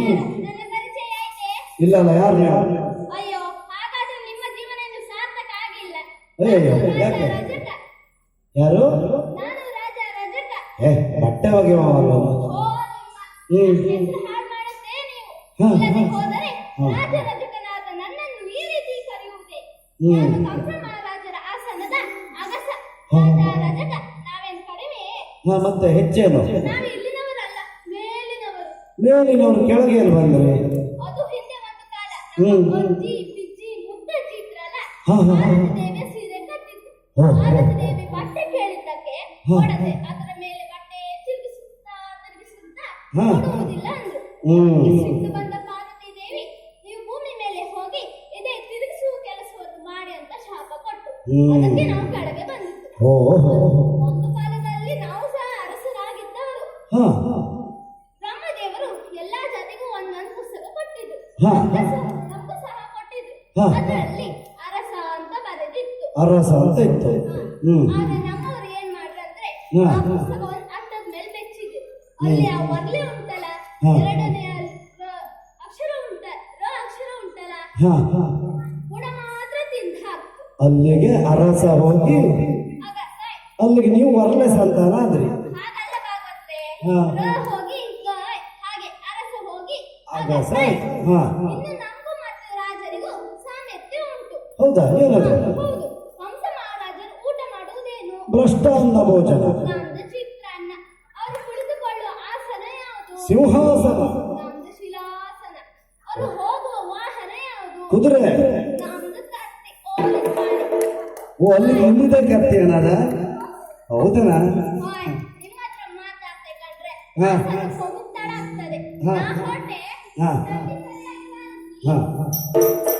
ಆಗಿಲ್ಲ. ಇಲ್ಲ ಅಲ್ಲ ಯಾರು ಯಾಕೆ? ಯಾರು? ಏ ಬಟ್ಟೆ ಹಾ ಮತ್ತೆ ಹೆಚ್ಚೇನು? ಮೇಲಿನವರು ಕೆಳಗೆ ಏನು ಬಂದರೆ ಇದ್ರಲ್ಲ ಹಾ, ಹಾ, ಹಾ. ಭಾರತ ದೇವಿ ಸೀರೆ ಕಟ್ಟಿದ್ದು. ಹಾ, ಹಾ. ಭಾರತ ದೇವಿ ಎಲ್ಲಾ ಜಾತಿಗೂ ಒಂದೊಂದು ಪುಸ್ತಕ ಕೊಟ್ಟಿದ್ರು ಹಾ. ನಮ್ಗೂ ಸಹ- ಕೊಟ್ಟಿದ್ರು ಹಾ. ಅದರಲ್ಲಿ ಅರಸ ಅಂತ ಬರೆದಿತ್ತು. ಅರಸ ಅಂತ ಇತ್ತು. ಹ್ಮ್. ಆದ್ರೆ ನಮ್ಮವರು ಏನ್ ಮಾಡ್ರಂದ್ರೆ ಹಾ. ಆ ಪುಸ್ತಕವನ್ನು ಅಟ್ಟದ ಮೇಲೆ ಬೆಚ್ಚಿದ್ರು. ಅಲ್ಲಿ ಆ ವರ್ಲೆ ಉಂಟಲ್ಲ ಹಾ. ಎರಡನೇ ಅಕ್ಷರ ಉಂಟ ರ ಅಕ್ಷರ ಉಂಟಲ್ಲ ಹಾ. ಗುಣ ಮಾತ್ರ ತಿಂದ ಹಾಕ್ತು. ಅಲ್ಲಿಗೆ ಅರಸ ಹೋಗಿ ಆಗ ಅಲ್ಲಿಗೆ ನೀವು ವರ್ಲೆಸ್ ಸಂತಾನ ಆದ್ರಿ ಹಾಗಲ್ಲ ಭಾಗವತ್ರೆ ಹಾ. ರ ಹೋಗಿ ಹಾ. ಇನ್ನು ಮತ್ತು ರಾಜರಿಗೂ ಸಾಮ್ಯತೆ ಉಂಟು. ಹೌದಾ? ಏನದು? ಹೌದು. ಕಂಸ ಮಹಾರಾಜರು ಊಟ ಮಾಡುವುದೇನು? ಭ್ರಷ್ಟಾನ್ನ ಭೋಜನ. ನಮ್ದು ಚಿತ್ರಾನ್ನ. ಅವರು ಕುಳಿತುಕೊಳ್ಳುವ ಆಸನ ಯಾವುದು? ಸಿಂಹಾಸನ. ನಮ್ದು ಶಿಲಾಸನ. ಅವರು ಹೋಗುವ ವಾಹನ ಯಾವುದು? ಕುದುರೆ. ನಮ್ದು ಕತ್ತಿ. ಓಲಿಸ್ ಓ ಅಲ್ಲಿ ಇಲ್ಲಿದೆ ಕತ್ತೆ ಏನದ ಹೌದನಾ ನಿಮ್ಮ ಹತ್ರ ಹಾ. ಆಗ್ತದೆ. ಹಾ. ನಾ ಹೊರಟೆ ಹಾ. ನಂಗೆ ಸರಿಯಾಗಿ ಕಾಣಿಸ್ಲಿಲ್ಲ. ಹಾ